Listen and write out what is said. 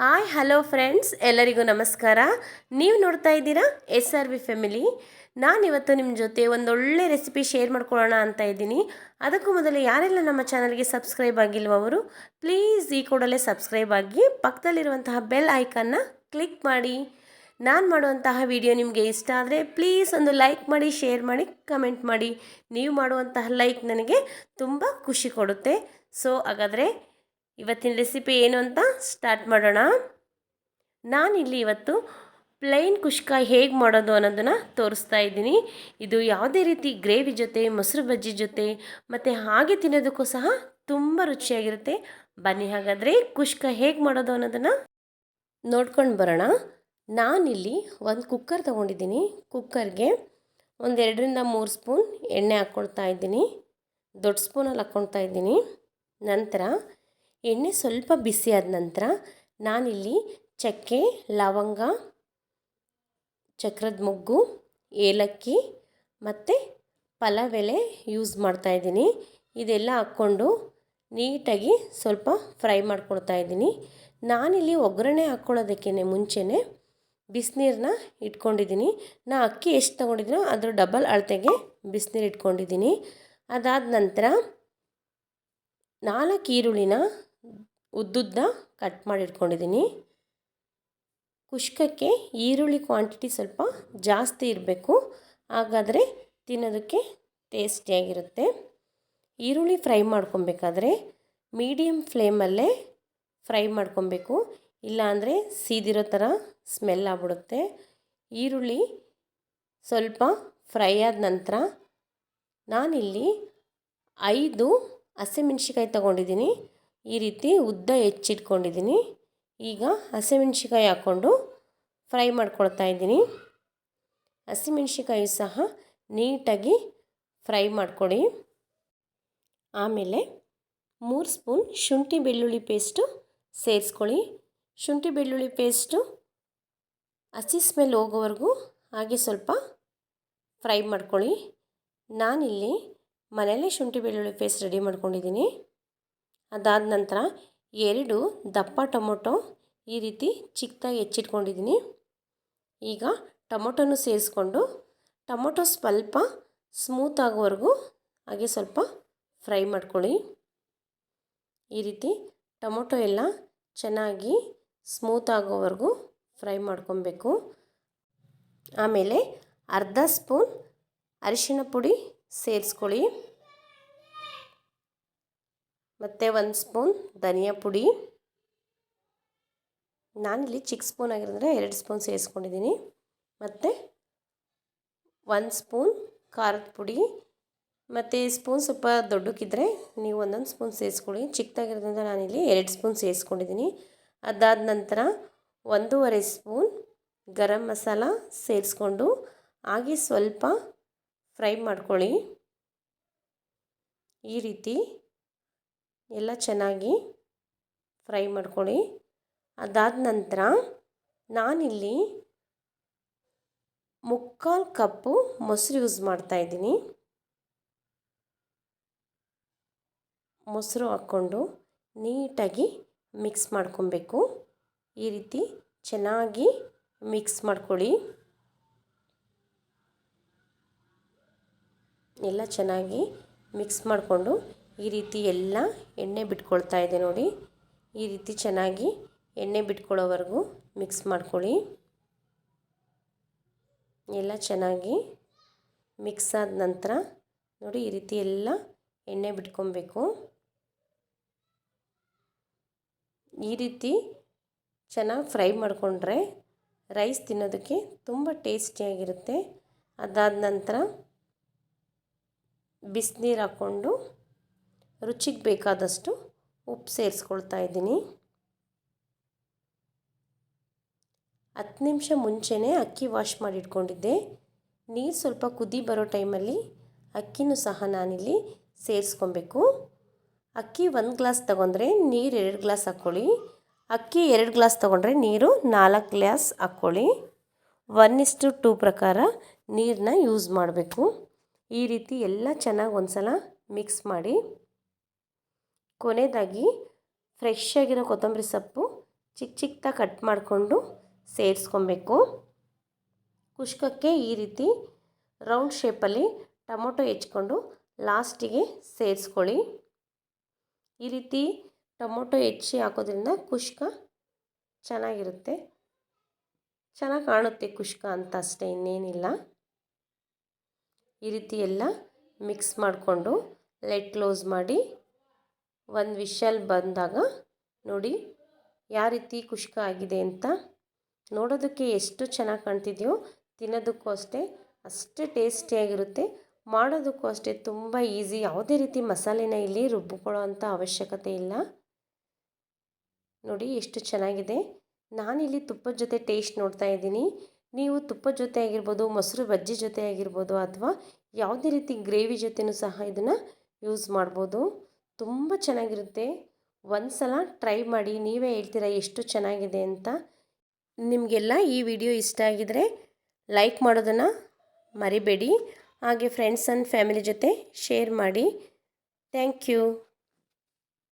Hi, hello friends, ಎಲ್ಲರಿಗೂ ನಮಸ್ಕಾರ. ನೀವು ನೋಡ್ತಾ ಇದ್ದೀರಾ ಎಸ್ ಆರ್ ವಿ ಫ್ಯಾಮಿಲಿ. ನಾನಿವತ್ತು ನಿಮ್ಮ ಜೊತೆ ಒಂದೊಳ್ಳೆ ರೆಸಿಪಿ ಶೇರ್ ಮಾಡ್ಕೊಳ್ಳೋಣ ಅಂತ ಇದ್ದೀನಿ. ಅದಕ್ಕೂ ಮೊದಲು ಯಾರೆಲ್ಲ ನಮ್ಮ ಚಾನಲ್ಗೆ ಸಬ್ಸ್ಕ್ರೈಬ್ ಆಗಿಲ್ವೋ ಅವರು, ಪ್ಲೀಸ್ ಈ ಕೂಡಲೇ ಸಬ್ಸ್ಕ್ರೈಬ್ ಆಗಿ ಪಕ್ಕದಲ್ಲಿರುವಂತಹ ಬೆಲ್ ಐಕನ್ನ ಕ್ಲಿಕ್ ಮಾಡಿ. ನಾನು ಮಾಡುವಂತಹ ವಿಡಿಯೋ ನಿಮಗೆ ಇಷ್ಟ ಆದರೆ ಪ್ಲೀಸ್ ಒಂದು ಲೈಕ್ ಮಾಡಿ, ಶೇರ್ ಮಾಡಿ, ಕಮೆಂಟ್ ಮಾಡಿ. ನೀವು ಮಾಡುವಂತಹ ಲೈಕ್ ನನಗೆ ತುಂಬ ಖುಷಿ ಕೊಡುತ್ತೆ. ಸೊ, ಹಾಗಾದರೆ ಇವತ್ತಿನ ರೆಸಿಪಿ ಏನು ಅಂತ ಸ್ಟಾರ್ಟ್ ಮಾಡೋಣ. ನಾನಿಲ್ಲಿ ಇವತ್ತು ಪ್ಲೈನ್ ಕುಷ್ಕ ಹೇಗೆ ಮಾಡೋದು ಅನ್ನೋದನ್ನು ತೋರಿಸ್ತಾ ಇದ್ದೀನಿ. ಇದು ಯಾವುದೇ ರೀತಿ ಗ್ರೇವಿ ಜೊತೆ, ಮೊಸರು ಬಜ್ಜಿ ಜೊತೆ, ಮತ್ತು ಹಾಗೆ ತಿನ್ನೋದಕ್ಕೂ ಸಹ ತುಂಬ ರುಚಿಯಾಗಿರುತ್ತೆ. ಬನ್ನಿ ಹಾಗಾದರೆ ಕುಷ್ಕ ಹೇಗೆ ಮಾಡೋದು ಅನ್ನೋದನ್ನು ನೋಡ್ಕೊಂಡು ಬರೋಣ. ನಾನಿಲ್ಲಿ ಒಂದು ಕುಕ್ಕರ್ ತೊಗೊಂಡಿದ್ದೀನಿ. ಕುಕ್ಕರ್ಗೆ ಒಂದೆರಡರಿಂದ ಮೂರು ಸ್ಪೂನ್ ಎಣ್ಣೆ ಹಾಕ್ಕೊಳ್ತಾ ಇದ್ದೀನಿ. ದೊಡ್ಡ ಸ್ಪೂನಲ್ಲಿ ಹಾಕ್ಕೊಳ್ತಾ ಇದ್ದೀನಿ. ನಂತರ ಎಣ್ಣೆ ಸ್ವಲ್ಪ ಬಿಸಿ ಆದ ನಂತರ ನಾನಿಲ್ಲಿ ಚಕ್ಕೆ, ಲವಂಗ, ಚಕ್ರದ ಮೊಗ್ಗು, ಏಲಕ್ಕಿ ಮತ್ತು ಪಲಾವ್ ಎಲೆ ಯೂಸ್ ಮಾಡ್ತಾಯಿದ್ದೀನಿ ಇದೆಲ್ಲ ಹಾಕ್ಕೊಂಡು ನೀಟಾಗಿ ಸ್ವಲ್ಪ ಫ್ರೈ ಮಾಡ್ಕೊಳ್ತಾ ಇದ್ದೀನಿ. ನಾನಿಲ್ಲಿ ಒಗ್ಗರಣೆ ಹಾಕ್ಕೊಳ್ಳೋದಕ್ಕೇ ಮುಂಚೆನೇ ಬಿಸಿನೀರನ್ನ ಇಟ್ಕೊಂಡಿದ್ದೀನಿ. ನಾ ಅಕ್ಕಿ ಎಷ್ಟು ತೊಗೊಂಡಿದ್ದೀನೋ ಅದರ ಡಬಲ್ ಅಳತೆಗೆ ಬಿಸಿನೀರು ಇಟ್ಕೊಂಡಿದ್ದೀನಿ. ಅದಾದ ನಂತರ ನಾಲ್ಕು ಈರುಳ್ಳಿನ ಉದ್ದುದ್ದ ಕಟ್ ಮಾಡಿ ಇಟ್ಕೊಂಡಿದ್ದೀನಿ ಕುಷ್ಕಕ್ಕೆ ಈರುಳ್ಳಿ ಕ್ವಾಂಟಿಟಿ ಸ್ವಲ್ಪ ಜಾಸ್ತಿ ಇರಬೇಕು. ಹಾಗಾದರೆ ತಿನ್ನೋದಕ್ಕೆ ಟೇಸ್ಟಿಯಾಗಿರುತ್ತೆ. ಈರುಳ್ಳಿ ಫ್ರೈ ಮಾಡ್ಕೊಬೇಕಾದ್ರೆ ಮೀಡಿಯಮ್ ಫ್ಲೇಮಲ್ಲೇ ಫ್ರೈ ಮಾಡ್ಕೊಬೇಕು. ಇಲ್ಲಾಂದರೆ ಸೀದಿರೋ ಥರ ಸ್ಮೆಲ್ ಆಗ್ಬಿಡುತ್ತೆ. ಈರುಳ್ಳಿ ಸ್ವಲ್ಪ ಫ್ರೈ ಆದ ನಂತರ ನಾನಿಲ್ಲಿ ಐದು ಹಸಿಮೆಣ್ಸಿಕಾಯಿ ತೊಗೊಂಡಿದ್ದೀನಿ. ಈ ರೀತಿ ಉದ್ದ ಹೆಚ್ಚಿಟ್ಕೊಂಡಿದ್ದೀನಿ. ಈಗ ಹಸಿಮೆಣ್ಸಿಕಾಯಿ ಹಾಕ್ಕೊಂಡು ಫ್ರೈ ಮಾಡ್ಕೊಳ್ತಾ ಇದ್ದೀನಿ. ಹಸಿಮೆಣ್ಸಿಕಾಯಿ ಸಹ ನೀಟಾಗಿ ಫ್ರೈ ಮಾಡ್ಕೊಳ್ಳಿ ಆಮೇಲೆ ಮೂರು ಸ್ಪೂನ್ ಶುಂಠಿ ಬೆಳ್ಳುಳ್ಳಿ ಪೇಸ್ಟು ಸೇರಿಸ್ಕೊಳ್ಳಿ. ಶುಂಠಿ ಬೆಳ್ಳುಳ್ಳಿ ಪೇಸ್ಟು ಹಸಿ ಸ್ಮೆಲ್ ಹೋಗೋವರೆಗೂ ಹಾಗೆ ಸ್ವಲ್ಪ ಫ್ರೈ ಮಾಡ್ಕೊಳ್ಳಿ. ನಾನಿಲ್ಲಿ ಮನೆಯಲ್ಲೇ ಶುಂಠಿ ಬೆಳ್ಳುಳ್ಳಿ ಪೇಸ್ಟ್ ರೆಡಿ ಮಾಡ್ಕೊಂಡಿದ್ದೀನಿ. ಅದಾದ ನಂತರ ಎರಡು ದಪ್ಪ ಟೊಮೊಟೊ ಈ ರೀತಿ ಚಿಕ್ಕದಾಗಿ ಹೆಚ್ಚಿಟ್ಕೊಂಡಿದ್ದೀನಿ. ಈಗ ಟೊಮೊಟೊನು ಸೇರಿಸ್ಕೊಂಡು ಟೊಮೊಟೊ ಸ್ವಲ್ಪ ಸ್ಮೂತ್ ಆಗೋವರೆಗೂ ಹಾಗೆ ಸ್ವಲ್ಪ ಫ್ರೈ ಮಾಡ್ಕೊಳ್ಳಿ. ಈ ರೀತಿ ಟೊಮೊಟೊ ಎಲ್ಲ ಚೆನ್ನಾಗಿ ಸ್ಮೂತ್ ಆಗೋವರೆಗೂ ಫ್ರೈ ಮಾಡ್ಕೊಬೇಕು. ಆಮೇಲೆ ಅರ್ಧ ಸ್ಪೂನ್ ಅರಿಶಿಣ ಪುಡಿ ಸೇರಿಸ್ಕೊಳ್ಳಿ. ಮತ್ತು ಒಂದು ಸ್ಪೂನ್ ಧನಿಯಾ ಪುಡಿ. ನಾನಿಲ್ಲಿ ಚಿಕ್ಕ ಸ್ಪೂನ್ ಆಗಿರೋದ್ರೆ ಎರಡು ಸ್ಪೂನ್ ಸೇರಿಸ್ಕೊಂಡಿದ್ದೀನಿ. ಮತ್ತು ಒಂದು ಸ್ಪೂನ್ ಖಾರದ ಪುಡಿ. ಮತ್ತು ಸ್ಪೂನ್ ಸ್ವಲ್ಪ ದೊಡ್ಡಕ್ಕಿದ್ರೆ ನೀವು ಒಂದೊಂದು ಸ್ಪೂನ್ ಸೇರಿಸ್ಕೊಳ್ಳಿ. ಚಿಕ್ಕದಾಗಿರೋದ್ರಿಂದ ನಾನಿಲ್ಲಿ ಎರಡು ಸ್ಪೂನ್ ಸೇರಿಸ್ಕೊಂಡಿದ್ದೀನಿ. ಅದಾದ ನಂತರ ಒಂದೂವರೆ ಸ್ಪೂನ್ ಗರಂ ಮಸಾಲ ಸೇರಿಸ್ಕೊಂಡು ಹಾಗೆ ಸ್ವಲ್ಪ ಫ್ರೈ ಮಾಡ್ಕೊಳ್ಳಿ. ಈ ರೀತಿ ಎಲ್ಲ ಚೆನ್ನಾಗಿ ಫ್ರೈ ಮಾಡ್ಕೊಳ್ಳಿ. ಅದಾದ ನಂತರ ನಾನಿಲ್ಲಿ ಮುಕ್ಕಾಲು ಕಪ್ಪು ಮೊಸರು ಯೂಸ್ ಮಾಡ್ತಾಯಿದ್ದೀನಿ ಮೊಸರು ಹಾಕ್ಕೊಂಡು ನೀಟಾಗಿ ಮಿಕ್ಸ್ ಮಾಡ್ಕೊಬೇಕು. ಈ ರೀತಿ ಚೆನ್ನಾಗಿ ಮಿಕ್ಸ್ ಮಾಡ್ಕೊಳ್ಳಿ. ಎಲ್ಲ ಚೆನ್ನಾಗಿ ಮಿಕ್ಸ್ ಮಾಡಿಕೊಂಡು ಈ ರೀತಿ ಎಲ್ಲ ಎಣ್ಣೆ ಬಿಟ್ಕೊಳ್ತಾ ಇದೆ ನೋಡಿ. ಈ ರೀತಿ ಚೆನ್ನಾಗಿ ಎಣ್ಣೆ ಬಿಟ್ಕೊಳ್ಳೋವರೆಗೂ ಮಿಕ್ಸ್ ಮಾಡ್ಕೊಳ್ಳಿ. ಎಲ್ಲ ಚೆನ್ನಾಗಿ ಮಿಕ್ಸ್ ಆದ ನಂತರ ನೋಡಿ ಈ ರೀತಿ ಎಲ್ಲ ಎಣ್ಣೆ ಬಿಟ್ಕೊಬೇಕು. ಈ ರೀತಿ ಚೆನ್ನಾಗಿ ಫ್ರೈ ಮಾಡಿಕೊಂಡ್ರೆ ರೈಸ್ ತಿನ್ನೋದಕ್ಕೆ ತುಂಬ ಟೇಸ್ಟಿಯಾಗಿರುತ್ತೆ. ಅದಾದ ನಂತರ ಬಿಸಿನೀರು ಹಾಕ್ಕೊಂಡು ರುಚಿಗೆ ಬೇಕಾದಷ್ಟು ಉಪ್ಪು ಸೇರಿಸ್ಕೊಳ್ತಾ ಇದ್ದೀನಿ. ಹತ್ತು ನಿಮಿಷ ಮುಂಚೆನೇ ಅಕ್ಕಿ ವಾಶ್ ಮಾಡಿ ಇಟ್ಕೊಂಡಿದ್ದೆ ನೀರು ಸ್ವಲ್ಪ ಕುದಿ ಬರೋ ಟೈಮಲ್ಲಿ ಅಕ್ಕಿನೂ ಸಹ ನಾನಿಲ್ಲಿ ಸೇರಿಸ್ಕೊಬೇಕು. ಅಕ್ಕಿ ಒಂದು ಗ್ಲಾಸ್ ತೊಗೊಂಡ್ರೆ ನೀರು ಎರಡು ಗ್ಲಾಸ್ ಹಾಕ್ಕೊಳ್ಳಿ. ಅಕ್ಕಿ ಎರಡು ಗ್ಲಾಸ್ ತೊಗೊಂಡ್ರೆ ನೀರು ನಾಲ್ಕು ಗ್ಲಾಸ್ ಹಾಕ್ಕೊಳ್ಳಿ. ಒನ್ ಇಸ್ಟು ಟೂ ಪ್ರಕಾರ ನೀರನ್ನ ಯೂಸ್ ಮಾಡಬೇಕು. ಈ ರೀತಿ ಎಲ್ಲ ಚೆನ್ನಾಗಿ ಒಂದು ಸಲ ಮಿಕ್ಸ್ ಮಾಡಿ. ಕೊನೆಯದಾಗಿ ಫ್ರೆಶ್ ಆಗಿರೋ ಕೊತ್ತಂಬರಿ ಸೊಪ್ಪು ಚಿಕ್ಕ ಚಿಕ್ಕದಾಗಿ ಕಟ್ ಮಾಡಿಕೊಂಡು ಸೇರಿಸ್ಕೊಬೇಕು. ಕುಷ್ಕಕ್ಕೆ ಈ ರೀತಿ ರೌಂಡ್ ಶೇಪಲ್ಲಿ ಟೊಮೊಟೊ ಹೆಚ್ಕೊಂಡು ಲಾಸ್ಟಿಗೆ ಸೇರಿಸ್ಕೊಳ್ಳಿ. ಈ ರೀತಿ ಟೊಮೊಟೊ ಹೆಚ್ಚಿ ಹಾಕೋದ್ರಿಂದ ಕುಷ್ಕ ಚೆನ್ನಾಗಿರುತ್ತೆ. ಚೆನ್ನಾಗಿ ಕಾಣುತ್ತೆ ಕುಷ್ಕ ಅಂತ ಅಷ್ಟೇ, ಇನ್ನೇನಿಲ್ಲ. ಈ ರೀತಿ ಎಲ್ಲ ಮಿಕ್ಸ್ ಮಾಡಿಕೊಂಡು ಲೈಟ್ ಕ್ಲೋಸ್ ಮಾಡಿ ಒಂದು ವಿಷಲ್ ಬಂದಾಗ ನೋಡಿ ಯಾವ ರೀತಿ ಕುಷ್ಕ ಆಗಿದೆ ಅಂತ ನೋಡೋದಕ್ಕೆ ಎಷ್ಟು ಚೆನ್ನಾಗಿ ಕಾಣ್ತಿದೆಯೋ ತಿನ್ನೋದಕ್ಕೂ ಅಷ್ಟೇ ಅಷ್ಟು ಟೇಸ್ಟಿಯಾಗಿರುತ್ತೆ ಮಾಡೋದಕ್ಕೂ ಅಷ್ಟೇ ತುಂಬ ಈಸಿ ಯಾವುದೇ ರೀತಿ ಮಸಾಲೆನ ಇಲ್ಲಿ ರುಬ್ಬಿಕೊಳ್ಳೋ ಅವಶ್ಯಕತೆ ಇಲ್ಲ. ನೋಡಿ ಎಷ್ಟು ಚೆನ್ನಾಗಿದೆ. ನಾನಿಲ್ಲಿ ತುಪ್ಪದ ಜೊತೆ ಟೇಸ್ಟ್ ನೋಡ್ತಾ ಇದ್ದೀನಿ. ನೀವು ತುಪ್ಪದ ಜೊತೆ ಆಗಿರ್ಬೋದು, ಮೊಸರು ಬಜ್ಜಿ ಜೊತೆ ಆಗಿರ್ಬೋದು ಅಥವಾ ಯಾವುದೇ ರೀತಿ ಗ್ರೇವಿ ಜೊತೆನೂ ಸಹ ಇದನ್ನು ಯೂಸ್ ಮಾಡ್ಬೋದು. ತುಂಬ ಚೆನ್ನಾಗಿರುತ್ತೆ. ಒಂದು ಸಲ ಟ್ರೈ ಮಾಡಿ, ನೀವೇ ಹೇಳ್ತೀರಾ ಎಷ್ಟು ಚೆನ್ನಾಗಿದೆ ಅಂತ. ನಿಮಗೆಲ್ಲ ಈ ವಿಡಿಯೋ ಇಷ್ಟ ಆಗಿದರೆ ಲೈಕ್ ಮಾಡೋದನ್ನು ಮರಿಬೇಡಿ. ಹಾಗೆ ಫ್ರೆಂಡ್ಸ್ ಆ್ಯಂಡ್ ಫ್ಯಾಮಿಲಿ ಜೊತೆ ಶೇರ್ ಮಾಡಿ. Thank you